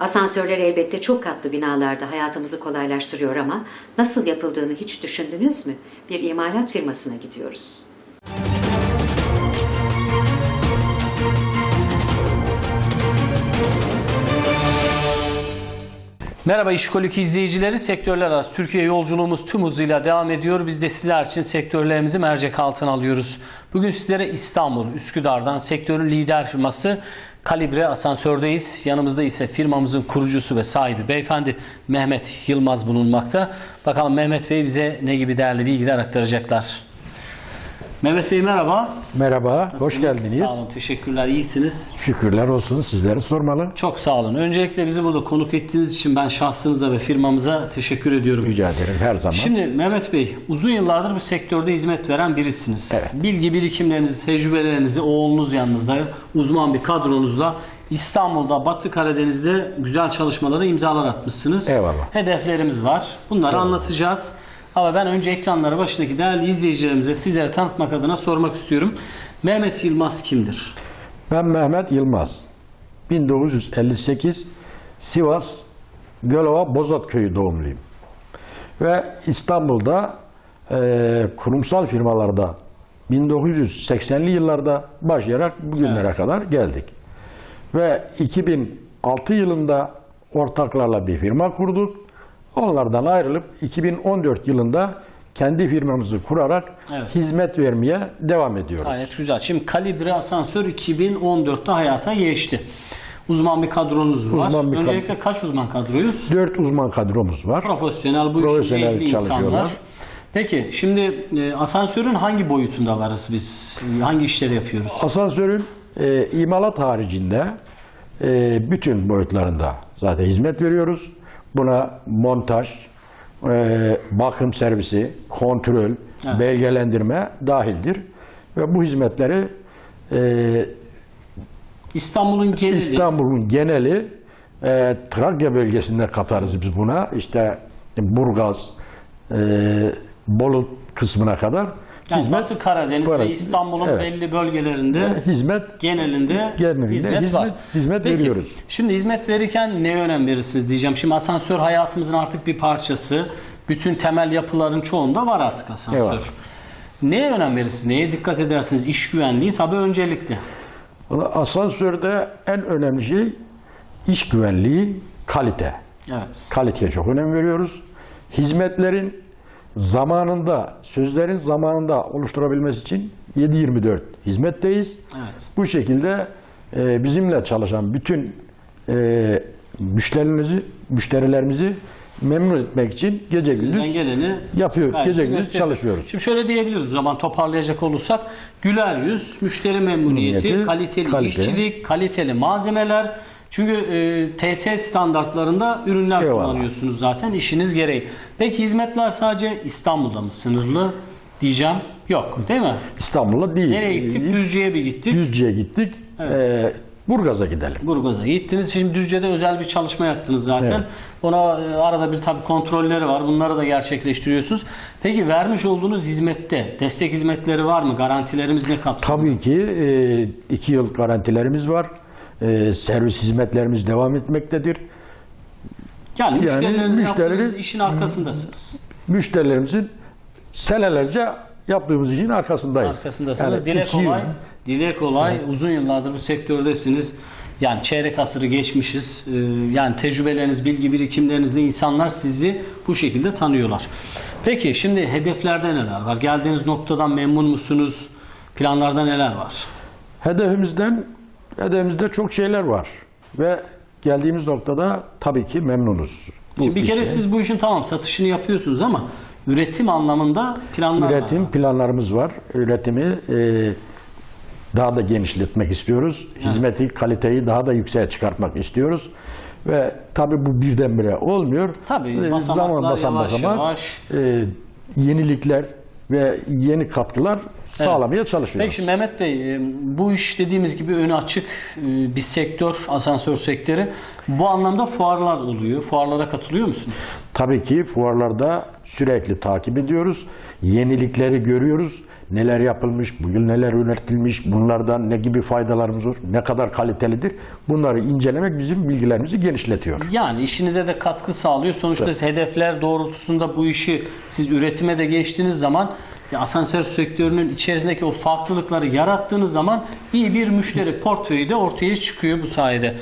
Asansörler elbette çok katlı binalarda hayatımızı kolaylaştırıyor ama nasıl yapıldığını hiç düşündünüz mü? Bir imalat firmasına gidiyoruz. Merhaba İşkolik izleyicileri. Sektörler arası Türkiye yolculuğumuz tüm hızıyla devam ediyor. Biz de sizler için sektörlerimizi mercek altına alıyoruz. Bugün sizlere İstanbul, Üsküdar'dan sektörün lider firması Kalibre Asansör'deyiz. Yanımızda ise firmamızın kurucusu ve sahibi beyefendi Mehmet Yılmaz bulunmakta. Bakalım Mehmet Bey bize ne gibi değerli bilgiler aktaracaklar. Mehmet Bey merhaba. Merhaba, hoş Nasılsınız? geldiniz. Sağ olun, teşekkürler. İyisiniz. Şükürler olsun sizleri sormalı. Çok sağ olun. Öncelikle bizi burada konuk ettiğiniz için ben şahsınıza ve firmamıza teşekkür ediyorum. Rica ederim her zaman. Şimdi Mehmet Bey uzun yıllardır bu sektörde hizmet veren birisiniz. Evet. Bilgi birikimlerinizi, tecrübelerinizi oğlunuz yanınızda uzman bir kadronuzla İstanbul'da, Batı Karadeniz'de güzel çalışmalara imzalar atmışsınız. Eyvallah. Hedeflerimiz var. Bunları anlatacağız. Ama ben önce ekranları başındaki değerli izleyicilerimize sizlere tanıtmak adına sormak istiyorum. Mehmet Yılmaz kimdir? Ben Mehmet Yılmaz. 1958 Sivas Gölova Bozat Köyü doğumluyum. Ve İstanbul'da eee, kurumsal firmalarda 1980'li yıllarda başlayarak bugünlere Evet. kadar geldik. Ve 2006 yılında ortaklarla bir firma kurduk. Onlardan ayrılıp 2014 yılında kendi firmamızı kurarak Evet. hizmet vermeye devam ediyoruz. Gayet güzel. Şimdi Kalibre Asansör 2014'te hayata geçti. Uzman bir kadronuz var. Uzman bir kadro. Öncelikle kaç uzman kadroyuz? Dört uzman kadromuz var. Profesyonel bu işin Profesyonel çalışıyorlar. insanlar. Peki şimdi e, asansörün hangi boyutunda varız biz? Hangi işleri yapıyoruz? Asansörün e, imalat haricinde e, bütün boyutlarında zaten hizmet veriyoruz. Buna montaj, e, bakım servisi, kontrol, Evet. belgelendirme dahildir. Ve bu hizmetleri e, İstanbul'un geneli. İstanbul'un geneli e, Trakya bölgesinde katarız biz buna. İşte Burgaz, e, Bolu kısmına kadar yani hizmet Batı Karadeniz ve Evet. İstanbul'un Evet. belli bölgelerinde hizmet genelinde, Genelinde hizmet, hizmet- var. hizmet Peki, veriyoruz. Şimdi hizmet verirken neye önem verirsiniz diyeceğim. Şimdi asansör hayatımızın artık bir parçası. Bütün temel yapıların çoğunda var artık asansör. Evet. Neye önem verirsiniz? Neye dikkat edersiniz? İş güvenliği tabii öncelikli. Asansörde en önemli şey iş güvenliği, kalite. Evet. Kaliteye çok önem veriyoruz. Hizmetlerin zamanında, sözlerin zamanında oluşturabilmesi için 7-24 hizmetteyiz. Evet. Bu şekilde e, bizimle çalışan bütün e, müşterilerimizi, müşterilerimizi memnun etmek için gece gündüz geleni yapıyor, gece gündüz çalışıyoruz. Şimdi şöyle diyebiliriz o zaman toparlayacak olursak güler yüz, müşteri memnuniyeti, Memnuniyeti, kaliteli kalite. işçilik, kaliteli malzemeler. Çünkü e, TS standartlarında ürünler Eyvallah. kullanıyorsunuz zaten işiniz gereği. Peki hizmetler sadece İstanbul'da mı sınırlı diyeceğim? Yok değil mi? İstanbul'a değil. Nereye gittik? Düzce'ye bir gittik. Düzce'ye gittik. Evet. E, Burgaz'a gidelim. Burgaz'a gittiniz. Şimdi Düzce'de özel bir çalışma yaptınız zaten. Evet. Ona e, arada bir tabii kontrolleri var. Bunları da gerçekleştiriyorsunuz. Peki vermiş olduğunuz hizmette destek hizmetleri var mı? Garantilerimiz ne kapsamda? Tabii ki e, iki yıl garantilerimiz var. E, servis hizmetlerimiz devam etmektedir. Yani, Yani müşterilerinizin işin arkasındasınız. Müşterilerimizin senelerce yaptığımız işin arkasındayız. Arkasındasınız. Yani dile iki yıl- kolay. Dile kolay. Uzun yıllardır bu sektördesiniz. Yani çeyrek asırı geçmişiz. Ee, Yani tecrübeleriniz, bilgi birikimlerinizle insanlar sizi bu şekilde tanıyorlar. Peki şimdi hedeflerde neler var? Geldiğiniz noktadan memnun musunuz? Planlarda neler var? Hedefimizden hedefimizde çok şeyler var ve geldiğimiz noktada tabii ki memnunuz. Bu Şimdi bir kere işe. siz bu işin tamam satışını yapıyorsunuz ama üretim anlamında planlar üretim var. planlarımız var. Üretimi e, daha da genişletmek istiyoruz. Hizmeti, kaliteyi daha da yükseğe çıkartmak istiyoruz. Ve tabii bu birdenbire olmuyor. Tabii, E, basamaklar yavaş yavaş. e, yenilikler ve yeni katkılar sağlamaya çalışıyoruz. Peki şimdi Mehmet Bey e, bu iş dediğimiz gibi önü açık e, bir sektör asansör sektörü. Bu anlamda fuarlar oluyor. Fuarlara katılıyor musunuz? Tabii ki fuarlarda sürekli takip ediyoruz. Yenilikleri görüyoruz. Neler yapılmış, bugün neler üretilmiş, bunlardan ne gibi faydalarımız var, ne kadar kalitelidir. Bunları incelemek bizim bilgilerimizi genişletiyor. Yani işinize de katkı sağlıyor. Sonuçta hedefler doğrultusunda bu işi siz üretime de geçtiğiniz zaman asansör sektörünün içerisindeki o farklılıkları yarattığınız zaman iyi bir müşteri portföyü de ortaya çıkıyor bu sayede.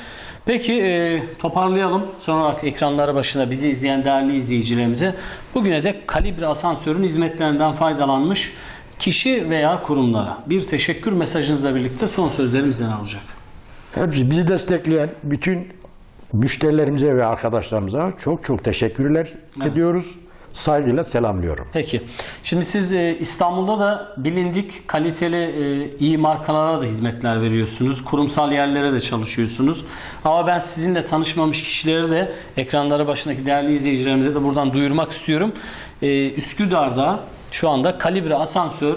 Peki e, toparlayalım. Son olarak ekranları başına bizi izleyen değerli izleyicilerimize bugüne de Kalibre Asansör'ün hizmetlerinden faydalanmış kişi veya kurumlara bir teşekkür mesajınızla birlikte son sözlerimizden alacak. Hepsi bizi destekleyen bütün müşterilerimize ve arkadaşlarımıza çok çok teşekkürler ediyoruz. Saygıyla selamlıyorum. Peki. Şimdi siz e, İstanbul'da da bilindik kaliteli e, iyi markalara da hizmetler veriyorsunuz. Kurumsal yerlere de çalışıyorsunuz. Ama ben sizinle tanışmamış kişileri de ekranları başındaki değerli izleyicilerimize de buradan duyurmak istiyorum. E, Üsküdar'da şu anda Kalibre Asansör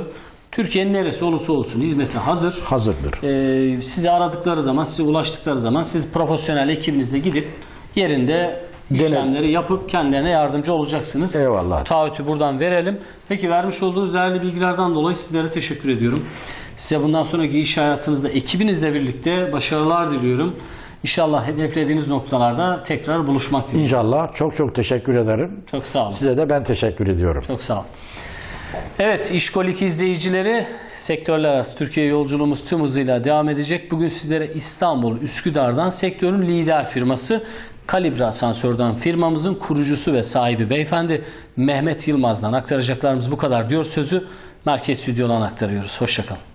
Türkiye'nin neresi olursa olsun hizmete hazır. Hazırdır. Ee, sizi aradıkları zaman, size ulaştıkları zaman siz profesyonel ekibinizle gidip yerinde işlemleri yapıp kendilerine yardımcı olacaksınız. Eyvallah. Taahhütü buradan verelim. Peki vermiş olduğunuz değerli bilgilerden dolayı sizlere teşekkür ediyorum. Size bundan sonraki iş hayatınızda ekibinizle birlikte başarılar diliyorum. İnşallah hedeflediğiniz noktalarda tekrar buluşmak dileğiyle. İnşallah çok çok teşekkür ederim. Çok sağ olun. Size de ben teşekkür ediyorum. Çok sağ olun. Evet, İşkolik izleyicileri sektörler arası Türkiye yolculuğumuz tüm hızıyla devam edecek. Bugün sizlere İstanbul, Üsküdar'dan sektörün lider firması Kalibre Asansör'den firmamızın kurucusu ve sahibi beyefendi Mehmet Yılmaz'dan aktaracaklarımız bu kadar diyor sözü merkez stüdyodan aktarıyoruz. Hoşçakalın.